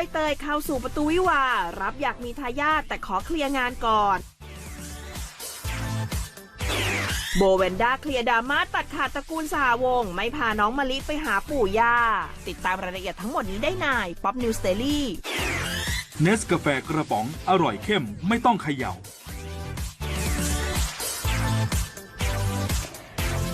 ใบเตยเข้าสู่ประตูวิวา รับอยากมีทายาทแต่ขอเคลียร์งานก่อนโบเวนด้าเคลียร์ดราม่าตัดขาดตระกูลสหวง ไม่พาน้องมะลิไปหาปู่ย่า ติดตามรายละเอียดทั้งหมดนี้ได้ในป๊อปนิวสเตอรี่เนสกาแฟกระป๋อง อร่อยเข้มไม่ต้องเขย่า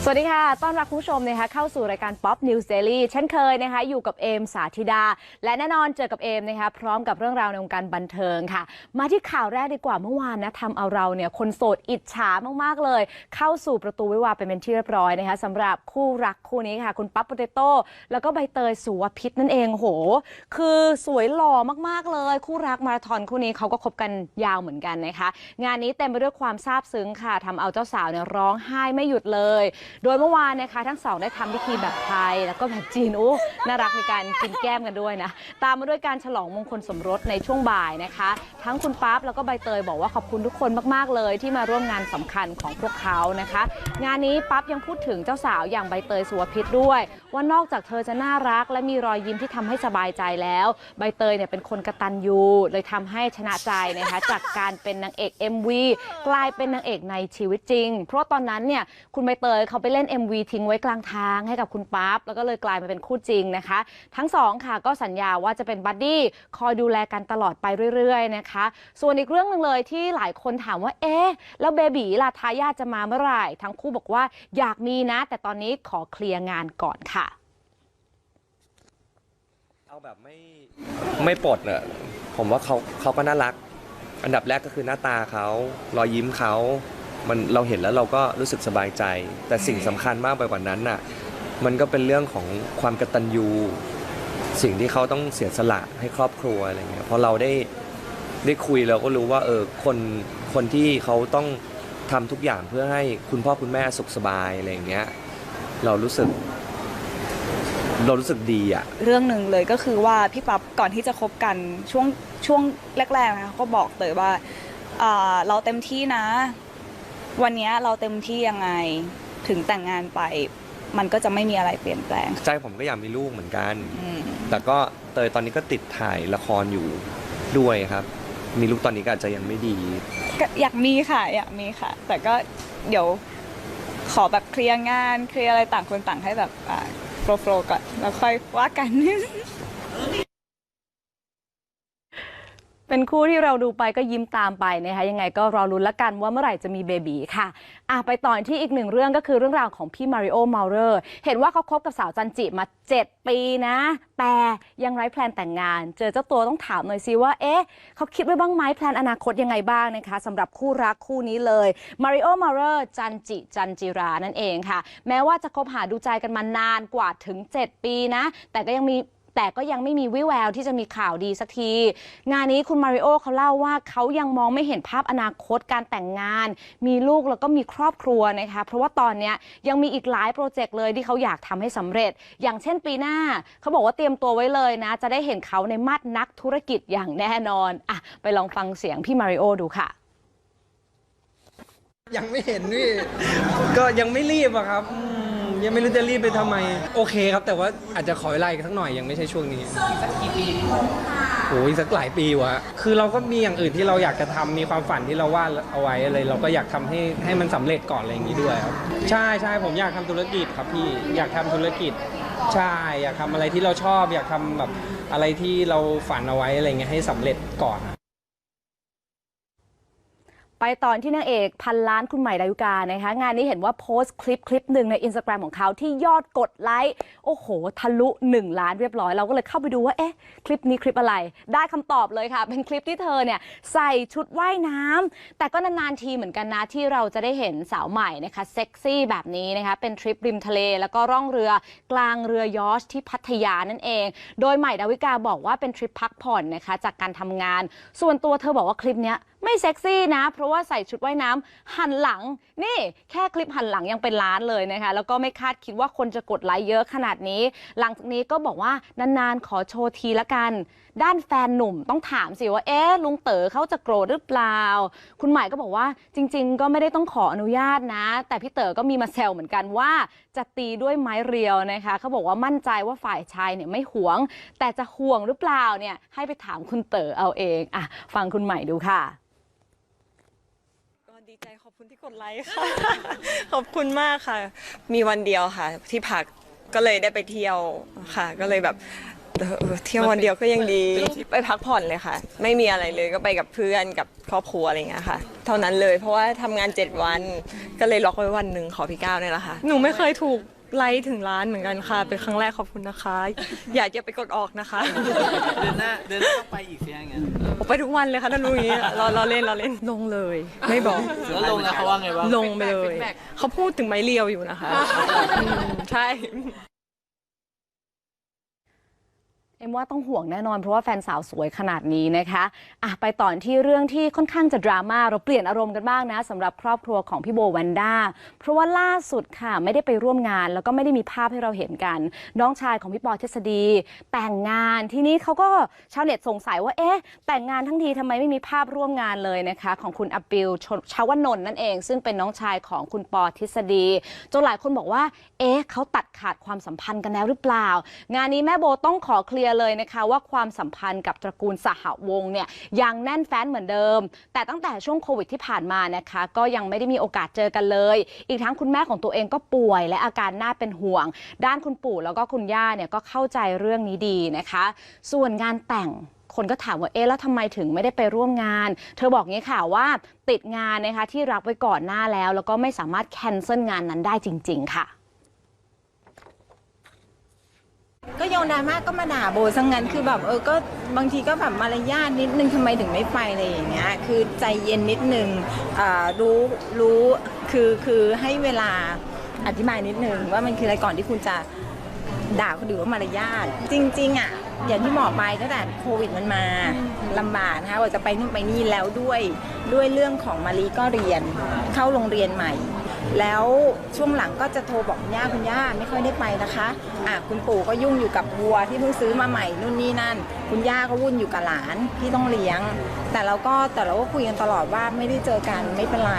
สวัสดีค่ะ ต้อนรับคุณผู้ชมนะคะเข้าสู่รายการ Pop News Daily เช่นเคยนะคะ อยู่กับเอมสาธิดา และแน่นอนเจอกับเอมนะคะ พร้อมกับเรื่องราวในวงการบันเทิงค่ะ มาที่ข่าวแรกดีกว่าเมื่อวานนะทำเอาเราเนี่ยคนโสดอิจฉามาก ๆ เลย เข้าสู่ประตูวิวาไปเป็นที่เรียบร้อยนะคะสำหรับคู่รักคู่นี้ค่ะ คุณปั๊บโปเตโต้แล้วก็ใบเตยสุวพิษนั่นเองโห คือสวยหล่อมากๆเลย คู่รักมาราธอนคู่นี้เขาก็คบกันยาวเหมือนกันนะคะ งานนี้เต็มไปด้วยความซาบซึ้งค่ะทำเอาเจ้าสาวเนี่ยร้องไห้ไม่หยุดเลยโดยเมื่อวานนะคะทั้งสองได้ทำพิธีแบบไทย แล้วก็แบบจีนอู้น่ารักในการกินแก้มกันด้วยนะ ตามมาด้วยการฉลองมงคลสมรสในช่วงบ่ายนะคะ ทั้งคุณปั๊บแล้วก็ใบเตยบอกว่าขอบคุณทุกคนมากๆเลย ที่มาร่วมงานสำคัญของพวกเขานะคะ งานนี้ปั๊บยังพูดถึงเจ้าสาวอย่างใบเตยสุวพิษด้วย ว่านอกจากเธอจะน่ารัก และมีรอยยิ้มที่ทำให้สบายใจแล้ว ใบเตยเนี่ยเป็นคนกระตันยูเลยทำให้ชนะใจนะคะจากการเป็นนางเอก MV กลายเป็นนางเอกในชีวิตจริง เพราะตอนนั้นเนี่ยคุณใบเตยเขาไปเล่น MV ทิ้งไว้กลางทางให้กับคุณปั๊บแล้วก็เลยกลายมาเป็นคู่จริงนะคะ ทั้งสองค่ะก็สัญญาว่าจะเป็นบัดดี้คอยดูแลกันตลอดไปเรื่อยๆนะคะ ส่วนอีกเรื่องหนึ่งเลยที่หลายคนถามว่าเอ๊ะแล้วเบบีล่ะทายาทจะมาเมื่อไหร่ทั้งคู่บอกว่าอยากมีนะ แต่ตอนนี้ขอเคลียร์งานก่อนค่ะเอาแบบไม่ไม่ปลดเนอะผมว่าเขาเขาก็น่ารัก อันดับแรกก็คือหน้าตาเขารอยยิ้มเขา มันเราเห็นแล้วเราก็รู้สึกสบายใจ แต่สิ่งสำคัญมากไปกว่านั้นน่ะมันก็เป็นเรื่องของความกตัญญู สิ่งที่เขาต้องเสียสละให้ครอบครัวอะไรเงี้ยพอเราได้ได้คุยเราก็รู้ว่าเออคนคนที่เขาต้องทำทุกอย่างเพื่อให้คุณพ่อคุณแม่สุขสบายอะไรอย่างเงี้ยเรารู้สึก เรารู้สึกดีอะ เรื่องหนึ่งเลยก็คือว่าพี่ปั๊บก่อนที่จะคบกันช่วงช่วงแรกๆนะคะเขาก็บอกเตยว่าอ่าเราเต็มที่นะ วันเนี้ยเราเต็มที่ยังไงถึงแต่งงานไป มันก็จะไม่มีอะไรเปลี่ยนแปลง ใจผมก็อยากมีลูกเหมือนกัน อืม แต่ก็เตยตอนนี้ก็ติดถ่ายละครอยู่ด้วยครับ มีลูกตอนนี้ก็อาจจะยังไม่ดี ก็อยากมีค่ะ อยากมีค่ะ แต่ก็เดี๋ยวขอแบบเคลียร์งานเคลียร์อะไรต่างคนต่างให้แบบอ่าโฟล์โฟล์ก่อนแล้วค่อยว่ากัน เป็นคู่ที่เราดูไปก็ยิ้มตามไปนะคะยังไงก็รอลุ้นละกันว่าเมื่อไหร่จะมีเบบีค่ะอะ ไปต่อที่อีกหนึ่งเรื่องก็คือเรื่องราวของพี่มาริโอมาเลอร์เห็นว่าเขาคบกับสาวจันจิมา 7 ปีนะ แต่ยังไร้แพลนแต่งงาน เจอเจ้าตัวต้องถามหน่อยสิว่า เอ๊ะเขาคิดไว้บ้างไหมแพลนอนาคตยังไงบ้างนะคะสำหรับคู่รักคู่นี้เลยมาริโอมาเลอร์จันจิจันจิรานั่นเองค่ะ แม้ว่าจะคบหาดูใจกันมานานกว่าถึง 7 ปีนะ แต่ก็ยังมี แต่ก็ยังไม่มีวิแววที่จะมีข่าวดีสักที งานนี้คุณมาริโอเขาเล่าว่าเขายังมองไม่เห็นภาพอนาคตการแต่งงาน มีลูกแล้วก็มีครอบครัวนะคะเพราะว่าตอนนี้ยังมีอีกหลายโปรเจกต์เลยที่เขาอยากทำให้สำเร็จ อย่างเช่นปีหน้า เขาบอกว่าเตรียมตัวไว้เลยนะ จะได้เห็นเขาในมาดนักธุรกิจอย่างแน่นอนอะไปลองฟังเสียงพี่มาริโอดูค่ะยังไม่เห็นพี่ ก็ยังไม่รีบอะครับ ยังไม่รู้จะรีบไปทำไม โอเคครับ แต่ว่าอาจจะขอเวลาอีกสักหน่อยยังไม่ใช่ช่วงนี้สักกี่ปีโอ้ยสักหลายปีวะคือเราก็มีอย่างอื่นที่เราอยากจะทำมีความฝันที่เราวาดเอาไว้อะไรเราก็อยากทำให้ให้มันสำเร็จก่อนอะไรอย่างนี้ด้วยครับใช่ใช่ผมอยากทำธุรกิจครับพี่อยากทำธุรกิจ ใช่อยากทำอะไรที่เราชอบ อยากทำแบบอะไรที่เราฝันเอาไว้อะไรเงี้ยให้สำเร็จก่อน ไปตอนที่นางเอกพันล้านคุณใหม่ดาวิกานะคะงานนี้เห็นว่าโพสต์คลิปคลิปหนึ่งในอินสตาแกรมของเขาที่ยอดกดไลค์โอ้โห ทะลุ 1 ล้านเรียบร้อย เราก็เลยเข้าไปดูว่า เอ๊ะ คลิปนี้คลิปอะไร ได้คำตอบเลยค่ะ เป็นคลิปที่เธอเนี่ย ใส่ชุดว่ายน้ำแต่ก็นาน ๆ ทีเหมือนกันนะ ที่เราจะได้เห็นสาวใหม่นะคะ เซ็กซี่แบบนี้นะคะ เป็นทริปริมทะเล แล้วก็ร่องเรือกลางเรือยอชที่พัทยานั่นเอง โดยใหม่ดาวิกาบอกว่าเป็นทริปพักผ่อนนะคะจากการทำงาน ส่วนตัวเธอบอกว่าคลิปเนี้ยไม่เซ็กซี่นะ เพราะว่าใส่ชุดว่ายน้ำหันหลัง นี่แค่คลิปหันหลังยังเป็นล้านเลยนะคะ แล้วก็ไม่คาดคิดว่าคนจะกดไลค์เยอะขนาดนี้ หลังจากนี้ก็บอกว่านานๆ ขอโชว์ทีละกัน ด้านแฟนหนุ่มต้องถามสิว่าเอ๊ะลุงเต๋อเขาจะโกรธหรือเปล่า คุณใหม่ก็บอกว่าจริง ๆ ก็ไม่ได้ต้องขออนุญาตนะ แต่พี่เต๋อก็มีมาแซวเหมือนกันว่าจะตีด้วยไม้เรียวนะคะเขาบอกว่ามั่นใจว่าฝ่ายชายเนี่ยไม่หวง แต่จะห่วงหรือเปล่าเนี่ยให้ไปถามคุณเต๋อเอาเองอะฟังคุณใหม่ดูค่ะดีใจขอบคุณที่กดไลค์ค่ะ ขอบคุณมากค่ะ มีวันเดียวค่ะ ที่พักก็เลยได้ไปเที่ยวค่ะ ก็เลยแบบ เออเออเที่ยววันเดียวก็ยังดีไปพักผ่อนเลยค่ะ ไม่มีอะไรเลยก็ไปกับเพื่อนกับครอบครัวอะไรอย่างเงี้ยค่ะ เท่านั้นเลยเพราะว่าทำงาน 7 วันก็เลยล็อกไว้วันหนึ่งขอพี่ก้าวเนี่ยแหละค่ะ หนูไม่เคยถูกไลค์ถึงร้านเหมือนกันค่ะ เป็นครั้งแรกขอบคุณนะคะ อย่าอย่าไปกดออกนะคะ เดือนหน้าเดือนหน้าต้องไปอีกสิอย่างเงี้ยผมไปทุกวันเลยค่ะถ้ารู้อย่างนี้เราเราเล่นเราเล่นลงเลย ไม่บอก แล้วลงแล้วเขาว่าไงบ้าง ลงไปเลย เขาพูดถึงไม้เรียวอยู่นะคะอืมใช่ เอ็มว่าต้องห่วงแน่นอนเพราะว่าแฟนสาวสวยขนาดนี้นะคะอะไปต่อที่เรื่องที่ค่อนข้างจะดราม่าเราเปลี่ยนอารมณ์กันบ้างนะสำหรับครอบครัวของพี่โบวันด้าเพราะว่าล่าสุดค่ะไม่ได้ไปร่วมงาน แล้วก็ไม่ได้มีภาพให้เราเห็นกัน น้องชายของพี่ปอทฤษฎี แต่งงานที่นี้เขาก็ชาวเน็ตสงสัยว่าเอ๊ะแต่งงานทั้งทีทำไมไม่มีภาพร่วมงานเลยนะคะ ของคุณอปิลชชาวนนท์นั่นเอง ซึ่งเป็นน้องชายของคุณปอทฤษฎีจนหลายคนบอกว่า เอ๊ะเขาตัดขาดความสัมพันธ์กันแล้วหรือเปล่า งานนี้แม่โบต้องขอเคลียร์เลยนะคะว่าความสัมพันธ์กับตระกูลสหวงศ์เนี่ยยังแน่นแฟ้นเหมือนเดิม แต่ตั้งแต่ช่วงโควิดที่ผ่านมานะคะ ก็ยังไม่ได้มีโอกาสเจอกันเลย อีกทั้งคุณแม่ของตัวเองก็ป่วย และอาการน่าเป็นห่วง ด้านคุณปู่แล้วก็คุณย่าเนี่ยก็เข้าใจเรื่องนี้ดีนะคะ ส่วนงานแต่งคนก็ถามว่าเอ๊ะแล้วทำไมถึงไม่ได้ไปร่วมงาน เธอบอกงี้ค่ะว่าติดงานนะคะที่รับไว้ก่อนหน้าแล้ว แล้วก็ไม่สามารถแคนเซิลงานนั้นได้จริง ๆ ค่ะ ก็โยนดราม่าก็มาด่าโบซะงั้นคือแบบเออก็บางทีก็แบบมารยาทนิดนึงทำไมถึงไม่ไปอะไรอย่างเงี้ยคือใจเย็นนิดนึงอ่ารู้รู้คือคือให้เวลาอธิบายนิดนึงว่ามันคืออะไรก่อนที่คุณจะด่าคนอื่นว่ามารยาทจริง ๆอะอย่างที่บอกไปตั้งแต่โควิดมันมาลำบากนะคะว่าจะไปนู่นไปนี่แล้วด้วยด้วยเรื่องของมารีก็เรียนเข้าโรงเรียนใหม่ แล้วช่วงหลังก็จะโทรบอกคุณย่าคุณย่าไม่ค่อยได้ไปนะคะอะคุณปู่ก็ยุ่งอยู่กับวัวที่เพิ่งซื้อมาใหม่นู่นนี่นั่น คุณย่าก็วุ่นอยู่กับหลานที่ต้องเลี้ยง แต่เราก็แต่เราก็คุยกันตลอดว่าไม่ได้เจอกันไม่เป็นไร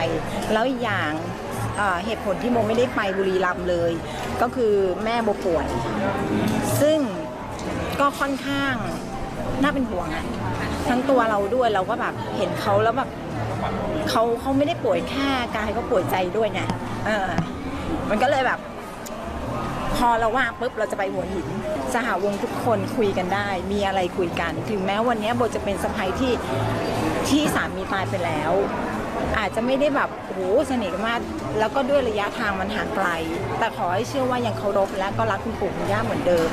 แล้วอีกอย่างเอ่อเหตุผลที่โมไม่ได้ไปบุรีรัมย์เลย ก็คือแม่โมป่วย ซึ่งก็ค่อนข้างน่าเป็นห่วงอะทั้งตัวเราด้วยเราก็แบบเห็นเขาแล้วแบบ เขาเขาไม่ได้ป่วยแค่กายเขาป่วยใจด้วยไงเออ มันก็เลยแบบ พอเราว่างปุ๊บเราจะไปหัวหิน สหวงทุกคนคุยกันได้ มีอะไรคุยกัน ถึงแม้วันนี้โบจะเป็นสะพ้ยที่ที่สามีตายไปแล้ว อาจจะไม่ได้แบบโอ้โหสนิทกันมากแล้วก็ด้วยระยะทางมันห่างไกล แต่ขอให้เชื่อว่ายังเคารพและก็รักคุณปู่คุณย่าเหมือนเดิม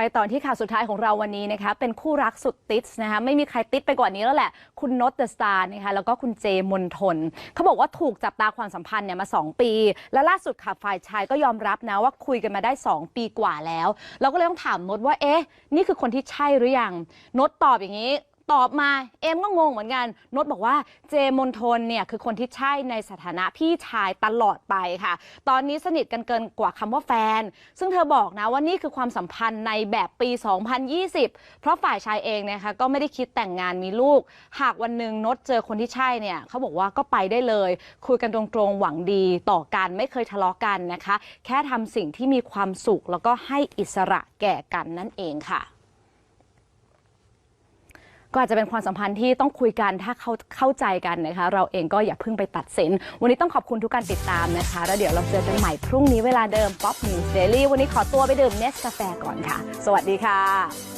ไปต่อที่ข่าวสุดท้ายของเราวันนี้นะคะเป็นคู่รักสุดติดนะคะไม่มีใครติดไปกว่านี้แล้วแหละ คุณนตเดอะสตาร์นะคะแล้วก็คุณเจมนทน เขาบอกว่าถูกจับตาความสัมพันธ์เนี่ยมา 2 ปี และล่าสุดค่ะฝ่ายชายก็ยอมรับนะว่าคุยกันมาได้ 2 ปีกว่าแล้ว เราก็เลยต้องถามนตว่าเอ๊ะนี่คือคนที่ใช่หรือยังนตตอบอย่างนี้ ตอบมาเอ็มก็งงเหมือนกันนดบอกว่าเจมนทนเนี่ยคือคนที่ใช่ในสถานะพี่ชายตลอดไปค่ะ ตอนนี้สนิทกันเกินกว่าคำว่าแฟน ซึ่งเธอบอกนะว่านี่คือความสัมพันธ์ในแบบปี 2020 เพราะฝ่ายชายเองนะคะก็ไม่ได้คิดแต่งงานมีลูก หากวันหนึ่งนดเจอคนที่ใช่เนี่ยเขาบอกว่าก็ไปได้เลย คุยกันตรงๆหวังดีต่อกันไม่เคยทะเลาะกันนะคะ แค่ทำสิ่งที่มีความสุขแล้วก็ให้อิสระแก่กันนั่นเองค่ะ ก็อาจจะเป็นความสัมพันธ์ที่ต้องคุยกันถ้าเขาเข้าใจกันนะคะ เราเองก็อย่าเพิ่งไปตัดสิน วันนี้ต้องขอบคุณทุกการติดตามนะคะ แล้วเดี๋ยวเราเจอกันใหม่พรุ่งนี้เวลาเดิม Pop News Daily วันนี้ขอตัวไปดื่มเนสกาแฟก่อนค่ะ สวัสดีค่ะ